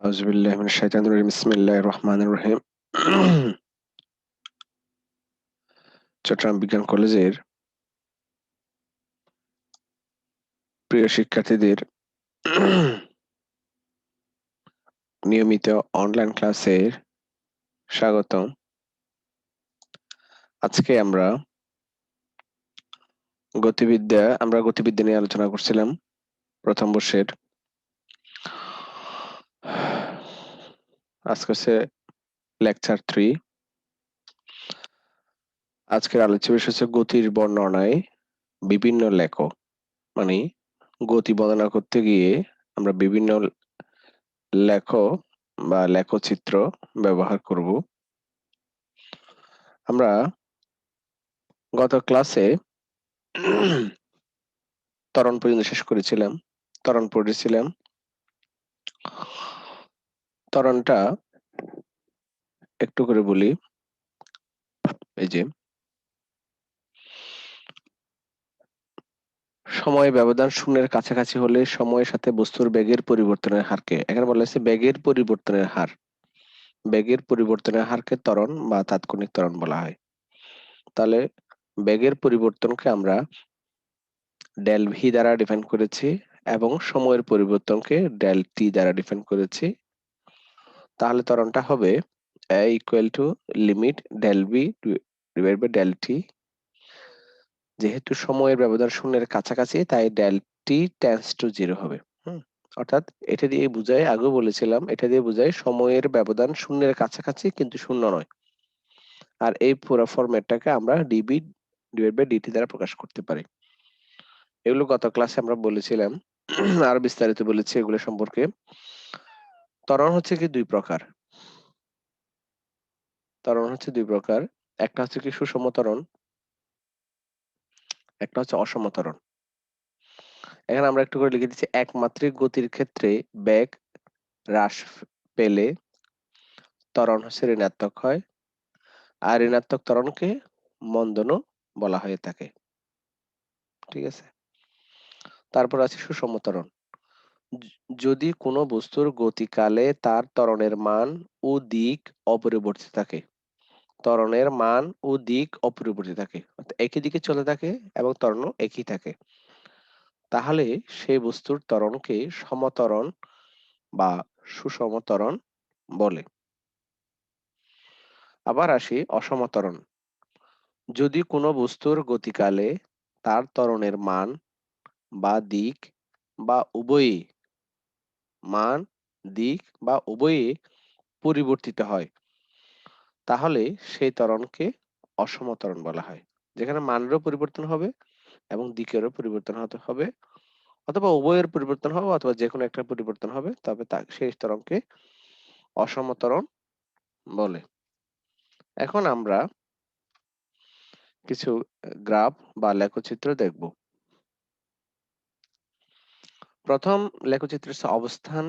আউযুবিল্লাহি মিনাশ শাইতানির রাজিম বিসমিল্লাহির রহমানির রহিম চট্টগ্রাম বিজ্ঞান কলেজের প্রিয় শিক্ষার্থীদের নিয়মিত অনলাইন ক্লাসের স্বাগতম। আজকে আমরা গতিবিদ্যা আমরা গতিবিদ্যা নিয়ে আলোচনা করছিলাম প্রথম বর্ষের। আজকে হচ্ছে লেকচার থ্রি আজকের আলোচ্য বিষয় হচ্ছে গতির বর্ণনায় বিভিন্ন লেখ মানে গতি বর্ণনা করতে গিয়ে আমরা বিভিন্ন লেখ বা লেখচিত্র ব্যবহার করব। আমরা গত ক্লাসে ত্বরণ পর্যন্ত শেষ করেছিলাম ত্বরণ পড়েছিলাম। ত্বরণটা একটু করে বলি। এই যে। সময় ব্যবধান শূন্যের কাছাকাছি হলে সময়ের সাথে বস্তুর বেগের পরিবর্তনের হারকে, এখানে বলা হয়েছে বেগের পরিবর্তনের হার। বেগের পরিবর্তনের হারকে ত্বরণ বা তাৎক্ষণিক ত্বরণ বলা হয়। তাহলে বেগের পরিবর্তনকে আমরা ডেল ভি দ্বারা ডিফাইন করেছি এবং সময়ের পরিবর্তনকে ডেল টি দ্বারা ডিফাইন করেছি। তাহলে ত্বরণটা হবে a equal to limit del V divide by del T যেহেতু সময়ের ব্যবধান শূন্যের কাছাকাছি, তাই del T tends to zero হবে। অর্থাৎ এটা দিয়ে বুঝাই আগেও বলেছিলাম, এটা দিয়ে বুঝাই সময়ের ব্যবধান শূন্যের কাছাকাছি কিন্তু শূন্য নয়। আর এই পুরো ফরম্যাটটাকে আমরা ডিবি ডিভাইড বাই ডিটি দ্বারা প্রকাশ করতে পারি। এগুলো গত ক্লাসে আমরা বলেছিলাম, আর বিস্তারিত বলেছি এগুলো সম্পর্কে। ত্বরণ হচ্ছে কি দুই প্রকার। ত্বরণ হচ্ছে দুই প্রকার, একটা হচ্ছে কি সুষম ত্বরণ, একটা হচ্ছে অসম ত্বরণ। এখানে আমরা একটু করে লিখে দিচ্ছি, একমাত্রিক গতির ক্ষেত্রে বেগ হ্রাস পেলে ত্বরণ হচ্ছে ঋণাত্মক হয়, আর ঋণাত্মক ত্বরণকে মন্দনও বলা হয়ে থাকে। ঠিক আছে? তারপর আছে সুষম ত্বরণ। যদি কোনো বস্তুর গতিকালে তার ত্বরণের মান ও দিক অপরিবর্তিত থাকে। ত্বরণের মান ও দিক অপরিবর্তিত থাকে। একই দিকে চলে থাকে এবং ত্বরণও একই থাকে। তাহলে সেই বস্তুর ত্বরণকে সমতরণ বা সুষম ত্বরণ বলে। আবার আসি অসমতরণ। যদি কোনো বস্তুর গতিকালে তার ত্বরণের মান বা দিক বা উভয়ই মান, দিক বা উভয়ই পরিবর্তিত হয়। তাহলে সেই ত্বরণকে অসমতরণ বলা হয়, যেখানে মানেরও পরিবর্তন হবে এবং দিকেরও পরিবর্তন হতে হবে অথবা উভয়ের পরিবর্তন হবে অথবা যে কোনো একটা পরিবর্তন হবে, তবে তা, সেই ত্বরণকে অসমতরণ বলে। এখন আমরা কিছু গ্রাফ বা লেখচিত্র দেখব। প্রথম লেখচিত্র হচ্ছে অবস্থান,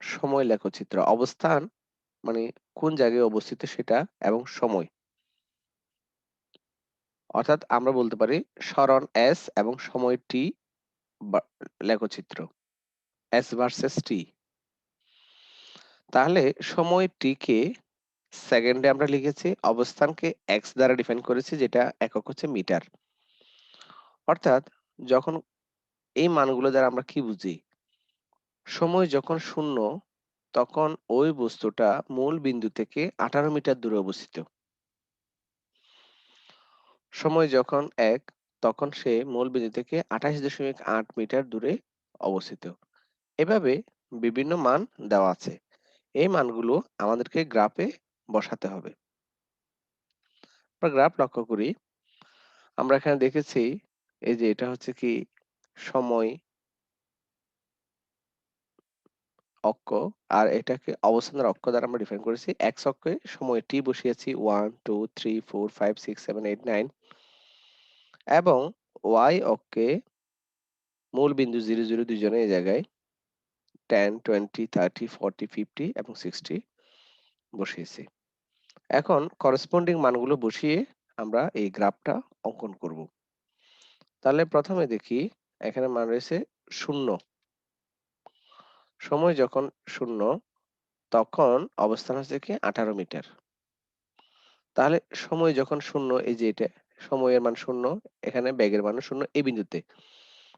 সময় লেখচিত্র। অবস্থান মানে কোন জায়গায় অবস্থিত সেটা এবং সময়। অর্থাৎ আমরা বলতে পারি সরণ এস এবং সময় টি লেখচিত্র। এস ভার্সেস টি তাহলে সময় টি কে সেকেন্ডে আমরা লিখেছি, অবস্থানকে এক্স দ্বারা ডিফাইন করেছি, যেটা একক হচ্ছে মিটার অর্থাৎ যখন এই মানগুলো দ্বারা আমরা কি বুঝি? সময় যখন শূন্য, তখন ওই বস্তুটা মূল বিন্দু থেকে আঠারো মিটার দূরে অবস্থিত। সময় যখন এক, তখন সে মূল বিন্দু থেকে আঠাশ দশমিক আট মিটার দূরে অবস্থিত। এভাবে বিভিন্ন মান দেওয়া আছে। এই মানগুলো আমাদেরকে গ্রাফে বসাতে হবে। আমরা গ্রাফ লক্ষ্য করি। আমরা এখানে দেখেছি, এই যে এটা হচ্ছে কি সময় অক্ষ, আর এটাকে অবস্থানের অক্ষ দ্বারা আমরা ডিফাইন করেছি। এক্স অক্ষে সময় টি বসিয়েছি one two three four five six seven eight nine এবং ওয়াই অক্ষে মূল বিন্দু জিরো জিরো দুজনে এই জায়গায় ten twenty thirty forty fifty এবং সিক্সটি বসিয়েছি। এখন করসপন্ডিং মানগুলো বসিয়ে আমরা এই গ্রাফটা অঙ্কন করব। তাহলে প্রথমে দেখি এখানে মান রয়েছে শূন্য। সময় যখন শূন্য, তখন অবস্থান হচ্ছে কি আঠারো মিটার। তাহলে সময় যখন শূন্য, এই যে এটা, সময়ের মান শূন্য, এখানে ব্যাগের মান শূন্য এই বিন্দুতে।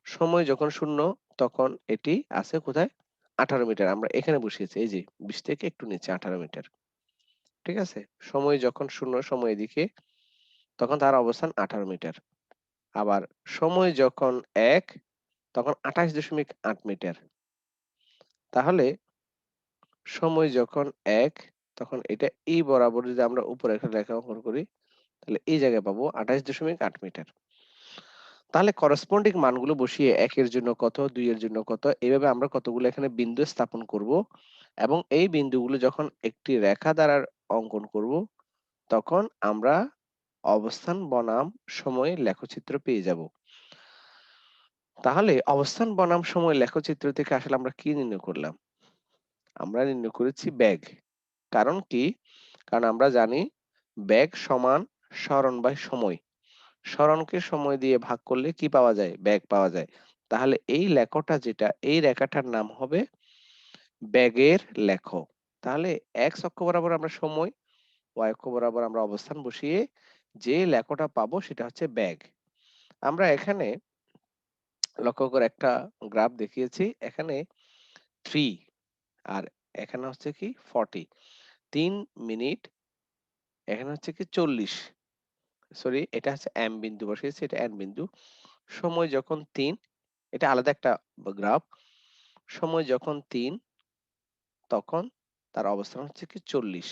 সময় যখন শূন্য, তখন এটি আছে কোথায়? আঠারো মিটার, আমরা এখানে বসিয়েছি, এই যে বিশ থেকে একটু নিচে, আঠারো মিটার। ঠিক আছে? সময় যখন শূন্য, সময় এদিকে, তখন তার অবস্থান আঠারো মিটার। আবার সময় যখন এক, তখন আঠাশ দশমিক আট মিটার। তাহলে সময় যখন এক, তখন এটা এই বরাবর যদি আমরা উপরে একটা রেখা অঙ্কন করি, তাহলে এই জায়গায় পাবো আঠাশ দশমিক আট মিটার। তাহলে করসপন্ডিং মানগুলো বসিয়ে একের জন্য কত দুই এর জন্য কত এইভাবে আমরা কতগুলো এখানে বিন্দু স্থাপন করব এবং এই বিন্দুগুলো যখন একটি রেখা দ্বারা অঙ্কন করব, তখন আমরা অবস্থান, বনাম, সময় লেখচিত্র পেয়ে যাব। তাহলে অবস্থান, বনাম, সময় লেখচিত্র থেকে আসলে আমরা কি নির্ণয় করলাম? আমরা নির্ণয় করেছি ব্যাগ। কারণ কি? কারণ আমরা জানি ব্যাগ সমান স্মরণ বাই সময়। স্মরণকে সময় দিয়ে ভাগ করলে কি পাওয়া যায়? ব্যাগ পাওয়া যায়। তাহলে এই লেখটা যেটা, এই রেখাটার নাম হবে ব্যাগের লেখ। তাহলে এক্স অক্ষ বরাবর আমরা সময় ওয়াই অক্ষ বরাবর আমরা অবস্থান বসিয়ে যে লেখটা পাবো সেটা হচ্ছে ব্যাগ। আমরা এখানে লক্ষ্য করে একটা গ্রাফ দেখিয়েছি। এখানে থ্রি আর এখানে হচ্ছে কি ফর্টি তিন মিনিট, এখানে হচ্ছে কি চল্লিশ। সরি এটা হচ্ছে এম বিন্দু বসিয়েছি এটা এন বিন্দু। সময় যখন তিন, এটা আলাদা একটা গ্রাফ। সময় যখন তিন, তখন তার অবস্থান হচ্ছে কি চল্লিশ।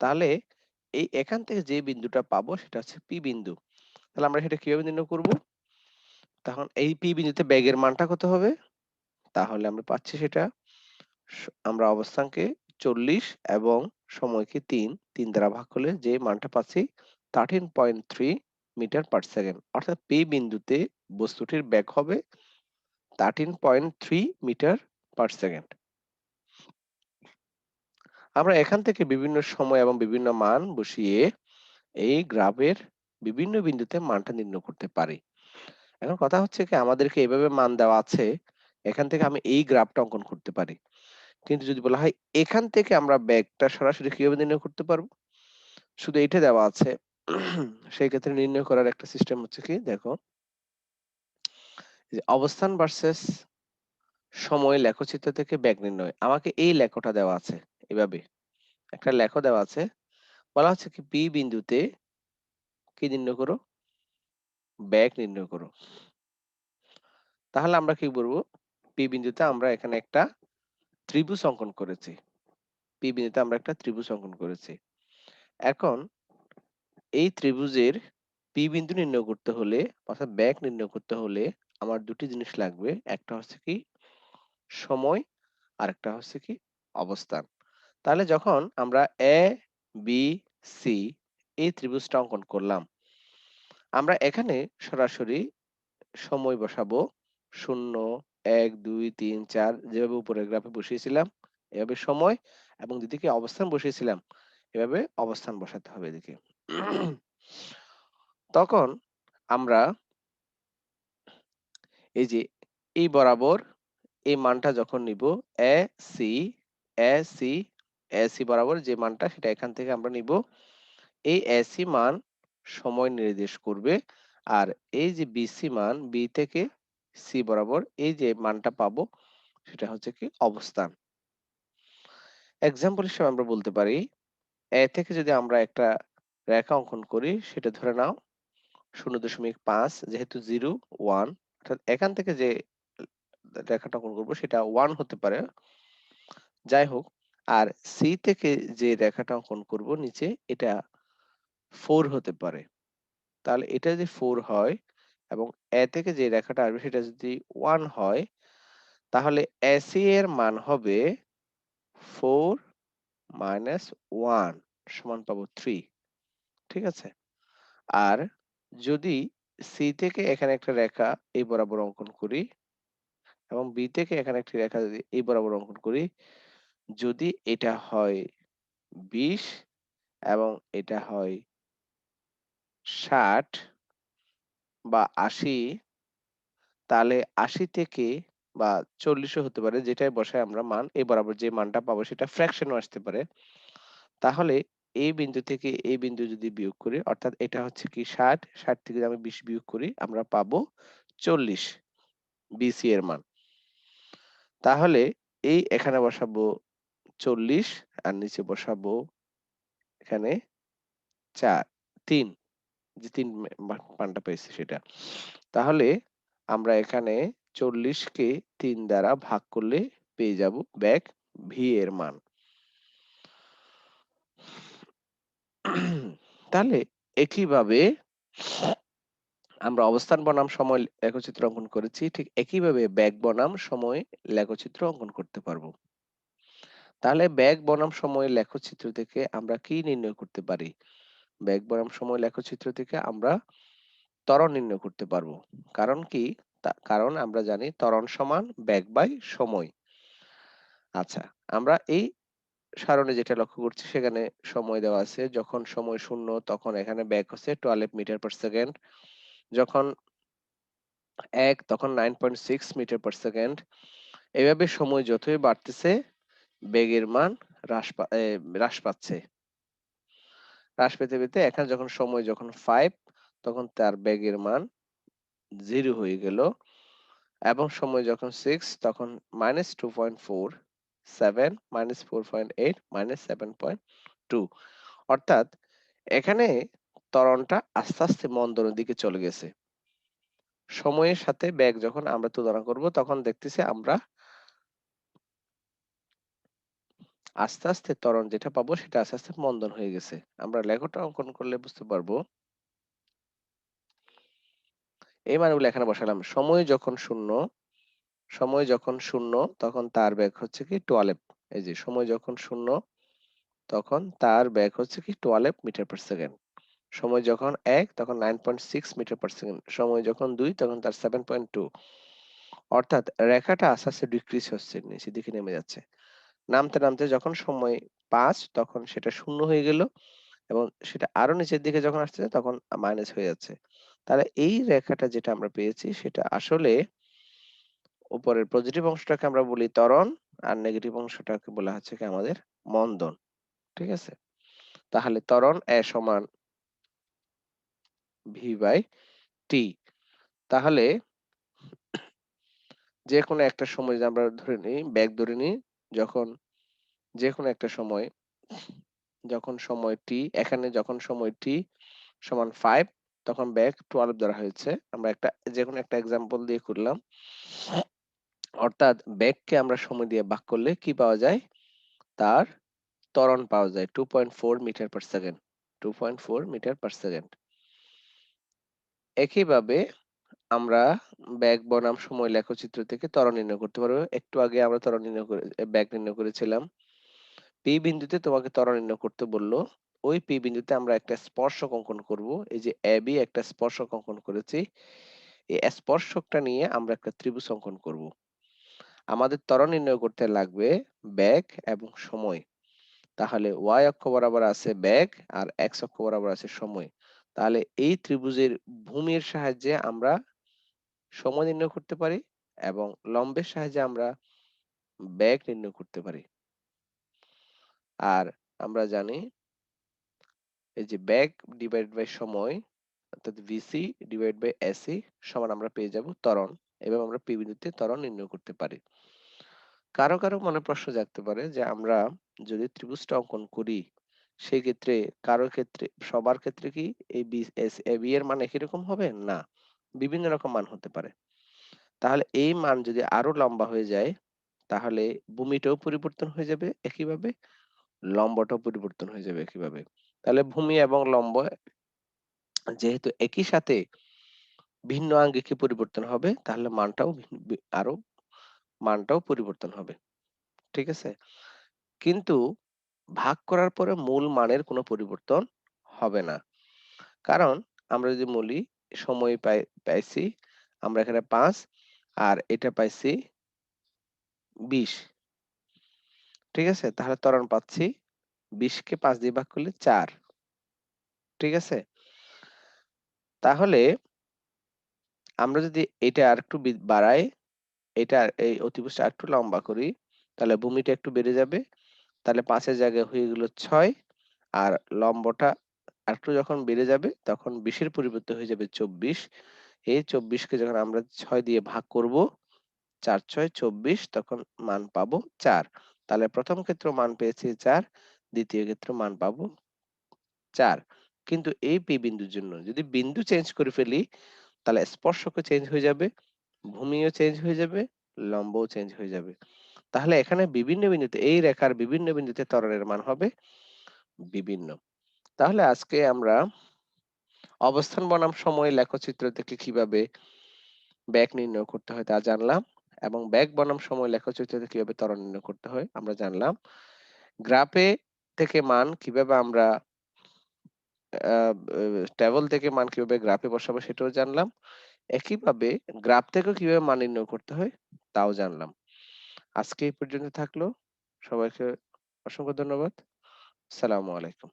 তাহলে এই এখান থেকে যে বিন্দুটা পাবো সেটা হচ্ছে পি বিন্দু। তাহলে আমরা সেটা কীভাবে নির্ণয় করব? তখন এই পি বিন্দুতে ব্যাগের মানটা কত হবে? তাহলে আমরা পাচ্ছি সেটা আমরা অবস্থানকে চল্লিশ এবং সময়কে তিন তিন দ্বারা ভাগ করলে যে মানটা পাচ্ছি thirteen point three metre per second অর্থাৎ পি বিন্দুতে বস্তুটির ব্যাগ হবে thirteen point three metre per second আমরা এখান থেকে বিভিন্ন সময় এবং বিভিন্ন মান বসিয়ে এই গ্রাফের বিভিন্ন বিন্দুতে মানটা নির্ণয় করতে পারি। এখন কথা হচ্ছে কি, আমাদেরকে এভাবে মান দেওয়া আছে, এখান থেকে আমি এই গ্রাফটা অঙ্কন করতে পারি। কিন্তু যদি বলা হয় এখান থেকে আমরা ব্যাগটা সরাসরি কীভাবে নির্ণয় করতে পারব? শুধু এইটা দেওয়া আছে। সেই ক্ষেত্রে নির্ণয় করার একটা সিস্টেম হচ্ছে কি, দেখো অবস্থান ভার্সেস সময় লেখচিত্র থেকে ব্যাগ নির্ণয়। আমাকে এই লেখটা দেওয়া আছে, এভাবে। একটা লেখ দেওয়া আছে। বলা হচ্ছে কি পি বিন্দুতে কি নির্ণয় করো? ব্যাগ নির্ণয় করো। তাহলে আমরা কি বলব? পি বিন্দুতে আমরা এখানে একটা ত্রিভুজ অঙ্কন করেছি। পি বিন্দুতে আমরা একটা ত্রিভুজ অঙ্কন করেছি। এখন এই ত্রিভুজের পি বিন্দু নির্ণয় করতে হলে, অর্থাৎ ব্যাগ নির্ণয় করতে হলে আমার দুটি জিনিস লাগবে। একটা হচ্ছে কি সময় আর একটা হচ্ছে কি অবস্থান। তাহলে যখন আমরা এ বি সি এই ত্রিভুজটা অঙ্কন করলাম, আমরা এখানে সরাসরি সময় বসাবো শূন্য, এক, দুই, তিন, চার, যেভাবে উপরের গ্রাফে বসিয়েছিলাম, এভাবে সময় এবং দিদিকে অবস্থান বসিয়েছিলাম, এভাবে অবস্থান বসাতে হবে এদিকে। তখন আমরা এই যে, এই বরাবর এই মানটা যখন নিব, A, C A C A, C বরাবর যে মানটা সেটা এখান থেকে আমরা নিব। এই এসি মান সময় নির্দেশ করবে আর এই যে বিসি মান, বি থেকে সি বরাবর এই যে মানটা পাবো সেটা হচ্ছে কি অবস্থান। এক্সাম্পল হিসেবে আমরা বলতে পারি, এ থেকে যদি আমরা একটা রেখা অঙ্কন করি সেটা ধরে নাও, শূন্য দশমিক পাঁচ, যেহেতু জিরো, ওয়ান, অর্থাৎ এখান থেকে যে রেখাটা অঙ্কন করব, সেটা ওয়ান হতে পারে। যাই হোক আর সি থেকে যে রেখাটা অঙ্কন করব নিচে, এটা ফোর হতে পারে। তাহলে এটা যদি ফোর হয় এবং এ থেকে যে রেখাটা আসবে, সেটা যদি ওয়ান হয়, তাহলে এসি এর মান হবে ফোর মাইনাস ওয়ান সমান পাবো থ্রি ঠিক আছে? আর যদি সি থেকে এখানে একটা রেখা এই বরাবর অঙ্কন করি এবং বি থেকে এখানে একটি রেখা যদি এই বরাবর অঙ্কন করি, যদি এটা হয় বিশ এবং এটা হয় ষাট বা আশি, তাহলে আশি থেকে বা চল্লিশও হতে পারে, যেটাই বসায় আমরা মান, এই বরাবর যে মানটা পাবো সেটা ফ্র্যাকশনও আসতে পারে। তাহলে এই বিন্দু থেকে এই বিন্দু যদি বিয়োগ করি, অর্থাৎ এটা হচ্ছে কি ষাট ষাট থেকে আমি বিশ বিয়োগ করি, আমরা পাবো চল্লিশ বিসি এর মান। তাহলে এই এখানে বসাবো চল্লিশ আর নিচে বসাবো এখানে চার, তিন, যে তিন মানটা পেয়েছি সেটা। তাহলে আমরা এখানে চল্লিশকে তিন দ্বারা ভাগ করলে পেয়ে যাব ব্যাক ভি এর মান। তাহলে একইভাবে আমরা অবস্থান বনাম সময় লেখচিত্র অঙ্কন করেছি, ঠিক একইভাবে ব্যাগ বনাম সময় লেখচিত্র অঙ্কন করতে পারব। তাহলে ব্যাগ বনাম সময় লেখচিত্র থেকে আমরা কি নির্ণয় করতে পারি? ব্যাগ বনাম সময় লেখচিত্র থেকে আমরা ত্বরণ নির্ণয় করতে পারব। কারণ কি? কারণ আমরা জানি ত্বরণ সমান ব্যাগ বাই সময়। আচ্ছা আমরা এই সারণে যেটা লক্ষ্য করছি সেখানে সময় দেওয়া আছে। যখন সময় শূন্য, তখন এখানে ব্যাগ হচ্ছে টুয়েলভ মিটার পার সেকেন্ড যখন এক, তখন nine point six metre per second এভাবে সময় যতই বাড়তেছে, বেগের মান হ্রাস হ্রাস পাচ্ছে। হ্রাস পেতে পেতে এখানে যখন সময় যখন ফাইভ তখন তার বেগের মান জিরো হয়ে গেল। এবং সময় যখন সিক্স তখন minus two point four seven minus four point eight minus seven point two অর্থাৎ এখানে ত্বরণটা আস্তে আস্তে মন্দনের দিকে চলে গেছে। সময়ের সাথে ব্যাগ যখন আমরা তুলনা করব, তখন দেখতেছি আমরা আস্তে আস্তে ত্বরণ যেটা পাবো, সেটা আস্তে আস্তে মন্দন হয়ে গেছে। আমরা লেখটা অঙ্কন করলে বুঝতে পারব। এই মানগুলো এখানে বসালাম। সময় যখন শূন্য, সময় যখন শূন্য, তখন তার ব্যাগ হচ্ছে কি টুয়েলভ এই যে সময় যখন শূন্য, তখন তার ব্যাগ হচ্ছে কি টুয়েলভ মিটার পার সেকেন্ড সময় যখন এক, তখন nine point six metre per second সময় যখন দুই, তখন তার সেভেন পয়েন্ট টু অর্থাৎ রেখাটা আস্তে আস্তে ডিক্রিজ হচ্ছে, নিচের দিকে নেমে যাচ্ছে। নামতে নামতে যখন সময় পাঁচ, তখন সেটা শূন্য হয়ে গেল এবং সেটা আরও নিচের দিকে যখন আসছে, তখন মাইনাস হয়ে যাচ্ছে। তাহলে এই রেখাটা যেটা আমরা পেয়েছি, সেটা আসলে উপরের পজিটিভ অংশটাকে আমরা বলি ত্বরণ, আর নেগেটিভ অংশটাকে বলা হচ্ছে কি আমাদের মন্দন। ঠিক আছে? তাহলে ত্বরণ এ সমান ভি বাই টি তাহলে যে কোনো একটা সময় আমরা ধরে নিই ব্যাগ ধরে নিই, যখন যে কোনো একটা সময়, যখন সময় টি এখানে যখন সময় টি সমান ফাইভ তখন ব্যাগ টুয়েলভ ধরা হয়েছে। আমরা একটা যে কোনো একটা এক্সাম্পল দিয়ে করলাম। অর্থাৎ ব্যাগকে আমরা সময় দিয়ে ভাগ করলে কি পাওয়া যায়? তার ত্বরণ পাওয়া যায় two point four metre per second two point four metre per second একইভাবে আমরা ব্যাগ, বনাম, সময়, লেখচিত্র থেকে ত্বরণ নির্ণয় করতে পারব। একটু আগে আমরা ত্বরণ নির্ণয় করে ব্যাগ নির্ণয় করেছিলাম। পি বিন্দুতে তোমাকে ত্বরণ নির্ণয় করতে বলল। ওই পি বিন্দুতে আমরা একটা স্পর্শক অঙ্কন করব। এই যে এ একটা স্পর্শক অঙ্কন করেছি। এই স্পর্শকটা নিয়ে আমরা একটা ত্রিভুজ অঙ্কন করব। আমাদের ত্বরণ নির্ণয় করতে লাগবে ব্যাগ এবং সময়। তাহলে ওয়াই অক্ষ বরাবর আছে ব্যাগ আর এক্স অক্ষ বরাবর আছে সময়। তাহলে এই ত্রিভুজের ভূমির সাহায্যে আমরা সময় নির্ণয় করতে পারি এবং লম্বের সাহায্যে আমরা ব্যাগ নির্ণয় করতে পারি। আর আমরা জানি এই যে ব্যাগ ডিভাইড বাই সময় অর্থাৎ ভিসি ডিভাইড বাই এসি সমান আমরা পেয়ে যাব ত্বরণ। এবং আমরা পি বিন্দুতে ত্বরণ নির্ণয় করতে পারি। কারও কারও মনে প্রশ্ন জাগতে পারে যে আমরা যদি ত্রিভুজটা অঙ্কন করি সেই ক্ষেত্রে কারও ক্ষেত্রে, সবার ক্ষেত্রে কি এই বি এর মান একই রকম হবে? না। বিভিন্ন রকম মান হতে পারে। তাহলে এই মান যদি আরও লম্বা হয়ে যায়, তাহলে ভূমিটাও পরিবর্তন হয়ে যাবে একইভাবে, লম্বটাও পরিবর্তন হয়ে যাবে একইভাবে। তাহলে ভূমি এবং লম্ব যেহেতু একই সাথে ভিন্ন আঙ্গিকে পরিবর্তন হবে, তাহলে মানটাও আরও মানটাও পরিবর্তন হবে। ঠিক আছে? কিন্তু ভাগ করার পরে মূল মানের কোনো পরিবর্তন হবে না। কারণ আমরা যদি বলি সময় পাই, পাইছি, আমরা এখানে পাঁচ আর এটা পাইছি বিশ। ঠিক আছে? তাহলে ত্বরণ পাচ্ছি বিশকে পাঁচ দিয়ে ভাগ করলে চার। ঠিক আছে? তাহলে আমরা যদি এটা আর একটু বাড়াই, এটা এই অতিভুজটা আরেকটু লম্বা করি, তাহলে ভূমিটা একটু বেড়ে যাবে। তাহলে পাঁচের জায়গায় হয়ে গেল ছয়। আর লম্বটা একটু যখন বেড়ে যাবে, তখন বিশের পরিবর্তে হয়ে যাবে চব্বিশ। এই চব্বিশকে যখন আমরা ছয় দিয়ে ভাগ করব, চার, ছয়, চব্বিশ, তখন মান পাবো চার। তাহলে প্রথম ক্ষেত্র মান পেয়েছি চার, দ্বিতীয় ক্ষেত্র মান পাবো চার। কিন্তু এই পি বিন্দুর জন্য যদি বিন্দু চেঞ্জ করে ফেলি, তাহলে স্পর্শকও চেঞ্জ হয়ে যাবে, ভূমিও চেঞ্জ হয়ে যাবে, লম্বও চেঞ্জ হয়ে যাবে। তাহলে এখানে বিভিন্ন বিন্দুতে, এই রেখার বিভিন্ন বিন্দুতে ত্বরণের মান হবে বিভিন্ন। তাহলে আজকে আমরা অবস্থান, বনাম, সময়, লেখচিত্র থেকে কীভাবে ব্যাগ নির্ণয় করতে হয় তা জানলাম এবং ব্যাগ, বনাম, সময়, লেখচিত্র থেকে কীভাবে ত্বরণ নির্ণয় করতে হয় আমরা জানলাম। গ্রাফে থেকে মান কীভাবে আমরা টেবল থেকে মান কীভাবে গ্রাফে বসাবো সেটাও জানলাম। একইভাবে গ্রাফ থেকেও কীভাবে মান নির্ণয় করতে হয় তাও জানলাম। আজকে এই পর্যন্ত থাকল। সবাইকে অসংখ্য ধন্যবাদ। সালামু আলাইকুম।